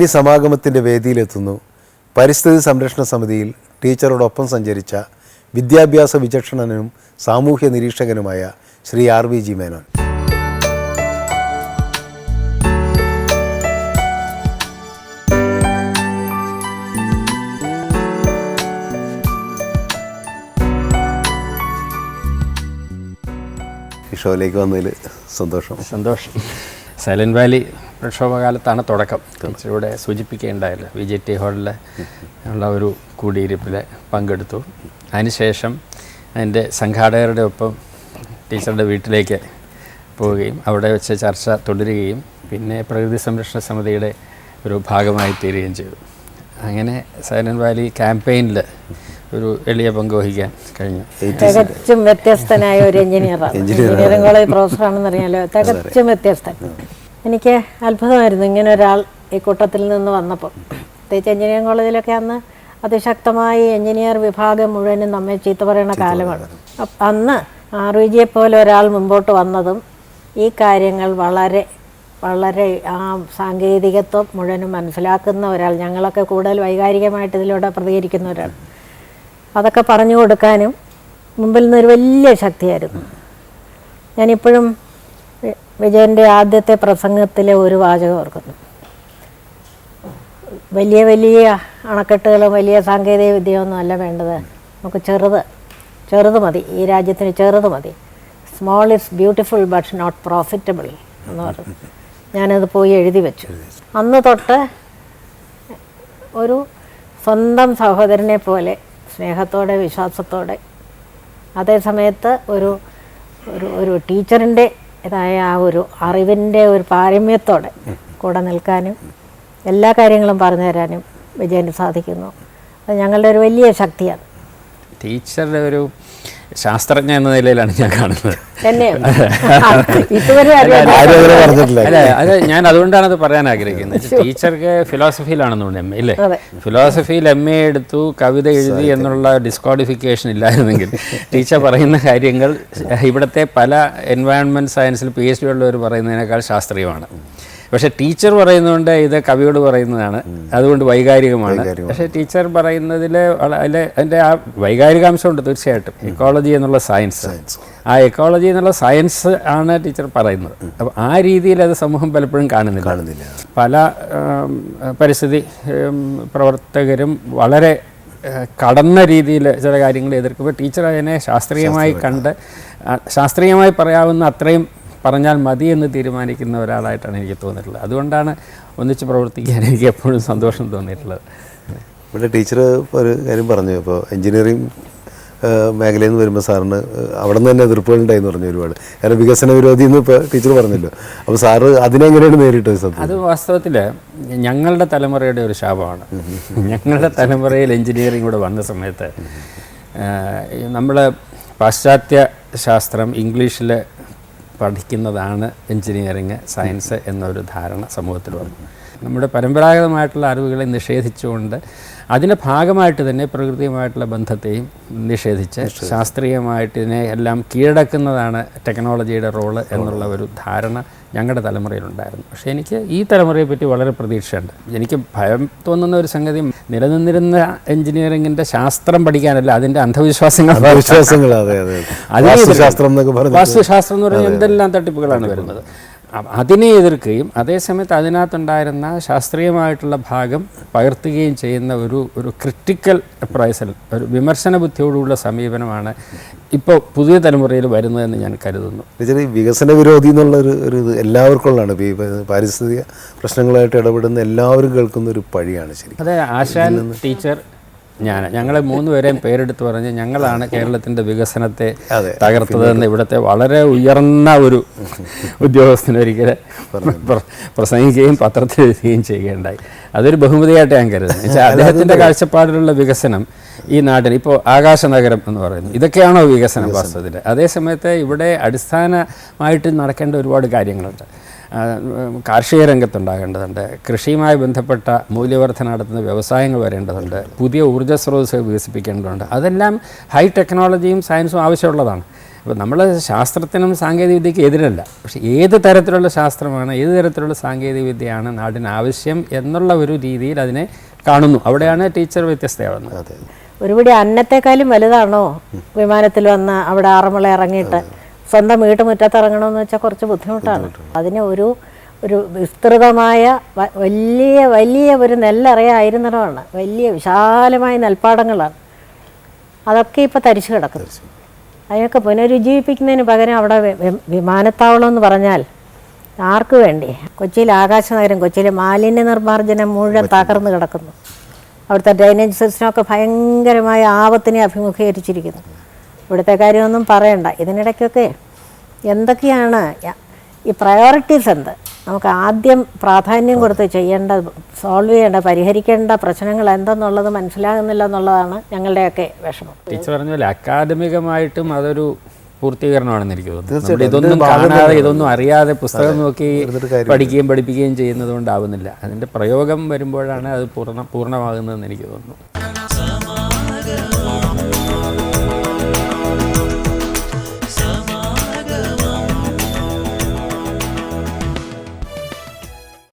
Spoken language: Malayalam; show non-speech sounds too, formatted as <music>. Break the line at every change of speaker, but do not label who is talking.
ഈ സമാഗമത്തിന്റെ വേദിയിലെത്തുന്നു. പരിസ്ഥിതി സംരക്ഷണ സമിതിയിൽ ടീച്ചറോടൊപ്പം സഞ്ചരിച്ച വിദ്യാഭ്യാസ വിചക്ഷണനും സാമൂഹ്യ നിരീക്ഷകനുമായ Shri R V G Menon. ഷോയിലേക്ക് വന്നതിൽ സന്തോഷം.
സന്തോഷം. സൈലന്റ് വാലി പ്രക്ഷോഭകാലത്താണ് തുടക്കം. ഇവിടെ സൂചിപ്പിക്കുകയുണ്ടായല്ലോ വി. ജെ. ടി ഹാളിൽ ഉള്ള ഒരു കൂടിയിരിപ്പിൽ പങ്കെടുത്തു. അതിനുശേഷം അതിന്റെ സംഘാടകരുടെ ഒപ്പം ടീച്ചറുടെ വീട്ടിലേക്ക് പോവുകയും അവിടെ വെച്ച് ചർച്ച തുടരുകയും പിന്നെ പ്രകൃതി സംരക്ഷണ സമിതിയുടെ ഒരു ഭാഗമായി തീരുകയും ചെയ്തു. അങ്ങനെ സൈലന്റ് വാലി ക്യാമ്പയിനിൽ ഒരു എളിയ പങ്ക് വഹിക്കാൻ കഴിഞ്ഞു.
തികച്ചും വ്യത്യസ്തനായ ഒരു എഞ്ചിനീയറാണ്. എഞ്ചിനീയറിംഗ് കോളേജ് പ്രൊഫസറാണെന്ന് അറിയാലോ തികച്ചും വ്യത്യസ്തൻ. എനിക്ക് അത്ഭുതമായിരുന്നു ഇങ്ങനെ ഒരാൾ ഈ കൂട്ടത്തിൽ നിന്ന് വന്നപ്പോൾ. പ്രത്യേകിച്ച് എഞ്ചിനീയറിംഗ് കോളേജിലൊക്കെ അന്ന് അതിശക്തമായി എഞ്ചിനീയർ വിഭാഗം മുഴുവനും നമ്മെ ചീത്ത പറയുന്ന കാലമാണ്. അന്ന് ആർ വി ജിയെ പോലെ ഒരാൾ മുമ്പോട്ട് വന്നതും ഈ കാര്യങ്ങൾ വളരെ വളരെ ആ സാങ്കേതികത്വം മുഴുവനും മനസ്സിലാക്കുന്ന ഒരാൾ ഞങ്ങളൊക്കെ കൂടുതൽ വൈകാരികമായിട്ട് ഇതിലൂടെ പ്രതികരിക്കുന്ന ഒരാൾ. അതൊക്കെ പറഞ്ഞു കൊടുക്കാനും മുമ്പിൽ നിന്നൊരു വലിയ ശക്തിയായിരുന്നു. ഞാനിപ്പോഴും വിജയന്റെ ആദ്യത്തെ പ്രസംഗത്തിലെ ഒരു വാചകം ഓർക്കുന്നു. വലിയ വലിയ അണക്കെട്ടുകളും വലിയ സാങ്കേതിക വിദ്യയൊന്നും അല്ല വേണ്ടത്. നമുക്ക് ചെറുത് ചെറുത് മതി. ഈ രാജ്യത്തിന് ചെറുത് മതി. Small is beautiful but not profitable എന്ന് പറഞ്ഞു. ഞാനത് പോയി എഴുതി വെച്ചു. അന്ന് തൊട്ട് ഒരു സ്വന്തം സഹോദരനെ പോലെ സ്നേഹത്തോടെ വിശ്വാസത്തോടെ അതേ സമയത്ത് ഒരു ഒരു ഒരു ടീച്ചറിന്റെ ഇതായ ആ ഒരു അറിവിന്റെ ഒരു പാരമ്യത്തോടെ കൂടെ നിൽക്കാനും എല്ലാ കാര്യങ്ങളും പറഞ്ഞു തരാനും വിജയന് സാധിക്കുന്നു. അത് ഞങ്ങളുടെ ഒരു വലിയ ശക്തിയാണ്.
ടീച്ചറുടെ ഒരു ശാസ്ത്രജ്ഞ എന്ന നിലയിലാണ് ഞാൻ കാണുന്നത്. <laughs> അല്ല അത് ഞാൻ അതുകൊണ്ടാണ് അത് പറയാൻ ആഗ്രഹിക്കുന്നത്. ടീച്ചർക്ക് ഫിലോസഫിയിലാണെന്ന് തോന്നുന്നു എം എ ഫിലോസഫിയിൽ എം എ എടുത്തു കവിത എഴുതി എന്നുള്ള ഡിസ്ക്വാളിഫിക്കേഷൻ ഇല്ലായിരുന്നെങ്കിൽ ടീച്ചർ പറയുന്ന കാര്യങ്ങൾ ഇവിടുത്തെ പല എൻവയോൺമെന്റ് സയൻസിൽ പി എച്ച് ഡി ഉള്ളവർ പറയുന്നതിനേക്കാൾ ശാസ്ത്രീയമാണ്. പക്ഷേ ടീച്ചർ പറയുന്നതുകൊണ്ട് ഇത് കവിയോട് പറയുന്നതാണ്. അതുകൊണ്ട് വൈകാരികമാണ്. പക്ഷെ ടീച്ചർ പറയുന്നതിൽ അല്ലെ അതിന്റെ ആ വൈകാരികാംശമുണ്ട് തീർച്ചയായിട്ടും. ഇക്കോളജി എന്നുള്ള സയൻസ് ആ എക്കോളജി എന്നുള്ള സയൻസ് ആണ് ടീച്ചർ പറയുന്നത്. അപ്പോൾ ആ രീതിയിൽ അത് സമൂഹം പലപ്പോഴും കാണുന്നില്ല.
കാണുന്നില്ല.
പല പരിസ്ഥിതി പ്രവർത്തകരും വളരെ കടന്ന രീതിയിൽ ചില കാര്യങ്ങൾ എതിർക്കുമ്പോൾ ടീച്ചർ അതിനെ ശാസ്ത്രീയമായി കണ്ട് ശാസ്ത്രീയമായി പറയാവുന്ന അത്രയും പറഞ്ഞാൽ മതി എന്ന് തീരുമാനിക്കുന്ന ഒരാളായിട്ടാണ് എനിക്ക് തോന്നിയിട്ടുള്ളത്. അതുകൊണ്ടാണ് ഒന്നിച്ച് പ്രവർത്തിക്കാൻ എനിക്ക് എപ്പോഴും സന്തോഷം തോന്നിയിട്ടുള്ളത്.
ഇവിടെ ടീച്ചർ ഒരു കാര്യം പറഞ്ഞു. ഇപ്പോൾ എഞ്ചിനീയറിംഗ് മേഖലയിൽ നിന്ന് വരുമ്പോൾ സാറിന് അവിടെ നിന്ന് തന്നെ എതിർപ്പുകളുണ്ടായെന്ന് പറഞ്ഞു ഒരുപാട്. കാരണം വികസന വിരോധി എന്ന് ഇപ്പോൾ ടീച്ചർ പറഞ്ഞല്ലോ. അപ്പോൾ സാറ് അതിനെങ്ങനെയാണ് നേരിട്ടത്
അത് വാസ്തവത്തിൽ ഞങ്ങളുടെ തലമുറയുടെ ഒരു ശാപമാണ്. ഞങ്ങളുടെ തലമുറയിൽ എഞ്ചിനീയറിംഗ് കൂടെ വന്ന സമയത്ത് നമ്മൾ പാശ്ചാത്യ ശാസ്ത്രം ഇംഗ്ലീഷിൽ പഠിക്കുന്നതാണ് എഞ്ചിനീയറിങ് സയൻസ് എന്നൊരു ധാരണ സമൂഹത്തിൽ വന്നു നമ്മുടെ പരമ്പരാഗതമായിട്ടുള്ള അറിവുകളെ നിഷേധിച്ചുകൊണ്ട് അതിന്റെ ഭാഗമായിട്ട് തന്നെ പ്രകൃതിയുമായിട്ടുള്ള ബന്ധത്തെയും നിഷേധിച്ച് ശാസ്ത്രീയമായിട്ട് ഇതിനെ എല്ലാം കീഴടക്കുന്നതാണ് ടെക്നോളജിയുടെ റോൾ എന്നുള്ള ഒരു ധാരണ ഞങ്ങളുടെ തലമുറയിലുണ്ടായിരുന്നു. പക്ഷേ എനിക്ക് ഈ തലമുറയെ പറ്റി വളരെ പ്രതീക്ഷയുണ്ട്. എനിക്ക് ഭയം തോന്നുന്ന ഒരു സംഗതി നിലനിന്നിരുന്ന എഞ്ചിനീയറിങ്ങിന്റെ ശാസ്ത്രം പഠിക്കാനല്ല അതിന്റെ അന്ധവിശ്വാസങ്ങൾ
വിശ്വാസങ്ങൾ അതെ അതെ.
അതിനെ
വാസ്തുശാസ്ത്രം
എന്ന് പറഞ്ഞാൽ എന്തെല്ലാം തട്ടിപ്പുകളാണ് വരുന്നത്? അതിനെ എതിർക്കുകയും അതേസമയത്ത് അതിനകത്തുണ്ടായിരുന്ന ശാസ്ത്രീയമായിട്ടുള്ള ഭാഗം പകർത്തുകയും ചെയ്യുന്ന ഒരു ഒരു ക്രിട്ടിക്കൽ അപ്രൈസൽ ഒരു വിമർശന ബുദ്ധിയോടുള്ള സമീപനമാണ് ഇപ്പോൾ പുതിയ തലമുറയിൽ വരുന്നതെന്ന് ഞാൻ കരുതുന്നു.
ടീച്ചർ ഈ വികസന വിരോധി എന്നുള്ള ഒരു ഒരു ഇത് എല്ലാവർക്കും ഉള്ളതാണ് ഇപ്പോൾ ഈ പാരിസ്ഥിതിക പ്രശ്നങ്ങളായിട്ട് ഇടപെടുന്ന എല്ലാവരും കേൾക്കുന്ന ഒരു പഴിയാണ് ശരി
അതെ ആശാൻ ടീച്ചർ ഞാൻ ഞങ്ങളെ മൂന്നുപേരെയും പേരെടുത്ത് പറഞ്ഞ് ഞങ്ങളാണ് കേരളത്തിന്റെ വികസനത്തെ. തകർത്തതെന്ന് ഇവിടുത്തെ വളരെ ഉയർന്ന ഒരു ഉദ്യോഗസ്ഥനൊരിക്കലെ പ്ര- പ്രസംഗിക്കുകയും പത്രത്തിൽ എഴുതുകയും ചെയ്യുകയുണ്ടായി. അതൊരു ബഹുമതിയായിട്ട് ഞാൻ കരുതുന്നത് വെച്ചാൽ അദ്ദേഹത്തിന്റെ കാഴ്ചപ്പാടിലുള്ള വികസനം ഈ നാട്ടിൽ ഇപ്പോൾ ആകാശ നഗരം എന്ന് പറയുന്നു. ഇതൊക്കെയാണോ വികസനം വാസ്തവത്തിൽ അതേസമയത്ത് ഇവിടെ അടിസ്ഥാനമായിട്ട് നടക്കേണ്ട ഒരുപാട് കാര്യങ്ങളുണ്ട്. കാർഷിക രംഗത്തുണ്ടാകേണ്ടതുണ്ട്. കൃഷിയുമായി ബന്ധപ്പെട്ട മൂല്യവർദ്ധന നടത്തുന്ന വ്യവസായങ്ങൾ വരേണ്ടതുണ്ട്. പുതിയ ഊർജ സ്രോതസ്സുകൾ വികസിപ്പിക്കേണ്ടതുണ്ട്. അതെല്ലാം ഹൈ ടെക്നോളജിയും സയൻസും ആവശ്യമുള്ളതാണ്. അപ്പോൾ നമ്മൾ ശാസ്ത്രത്തിനും സാങ്കേതികവിദ്യയ്ക്ക് എതിരല്ല. പക്ഷേ ഏത് തരത്തിലുള്ള ശാസ്ത്രമാണ് ഏത് തരത്തിലുള്ള സാങ്കേതികവിദ്യയാണ് നാടിന് ആവശ്യം എന്നുള്ള ഒരു രീതിയിൽ അതിനെ കാണുന്നു. അവിടെയാണ് ടീച്ചർ വ്യത്യസ്തയാവുന്നത്.
ഒരുപടി അന്നത്തെക്കാളും വലുതാണോ? വിമാനത്തിൽ വന്ന് അവിടെ ആറന്മുള ഇറങ്ങിയിട്ട്. സ്വന്തം വീട്ടുമുറ്റത്ത് ഇറങ്ങണമെന്ന് വെച്ചാൽ കുറച്ച് ബുദ്ധിമുട്ടാണ്. അതിന് ഒരു ഒരു വിസ്തൃതമായ വലിയ വലിയ ഒരു നെല്ലറയായിരുന്നിടമാണ്. വലിയ വിശാലമായ നെൽപ്പാടങ്ങളാണ്. അതൊക്കെ ഇപ്പോൾ തരിച്ചു കിടക്കുന്നു. അതിനൊക്കെ പുനരുജ്ജീവിപ്പിക്കുന്നതിന് പകരം അവിടെ വിമാനത്താവളം എന്ന് പറഞ്ഞാൽ ആർക്ക് വേണ്ടി? കൊച്ചിയിൽ ആകാശനഗരം കൊച്ചിയിലെ മാലിന്യ നിർമ്മാർജനം മുഴുവൻ തകർന്നു കിടക്കുന്നു. അവിടുത്തെ ഡ്രൈനേജ് സിസ്റ്റമൊക്കെ ഭയങ്കരമായ ആപത്തിനെ അഭിമുഖീകരിച്ചിരിക്കുന്നു. ഇവിടുത്തെ കാര്യമൊന്നും പറയണ്ട. ഇതിനിടയ്ക്കൊക്കെ എന്തൊക്കെയാണ് ഈ പ്രയോറിറ്റീസ് എന്ത്? നമുക്ക് ആദ്യം പ്രാധാന്യം കൊടുത്ത് ചെയ്യേണ്ട സോൾവ് ചെയ്യേണ്ട പരിഹരിക്കേണ്ട പ്രശ്നങ്ങൾ എന്തെന്നുള്ളത് മനസ്സിലാകുന്നില്ല എന്നുള്ളതാണ് ഞങ്ങളുടെയൊക്കെ വിഷമം.
ടീച്ചർ പറഞ്ഞ പോലെ അക്കാദമികമായിട്ടും അതൊരു പൂർത്തീകരണമാണെന്ന് എനിക്ക് തോന്നുന്നു. ഇതൊന്നും കാണാതെ ഇതൊന്നും അറിയാതെ പുസ്തകം നോക്കി പഠിക്കുകയും പഠിപ്പിക്കുകയും ചെയ്യുന്നത് കൊണ്ടാവുന്നില്ല അതിന്റെ പ്രയോഗം വരുമ്പോഴാണ് അത് പൂർണ പൂർണമാകുന്നതെന്ന് എനിക്ക് തോന്നുന്നു.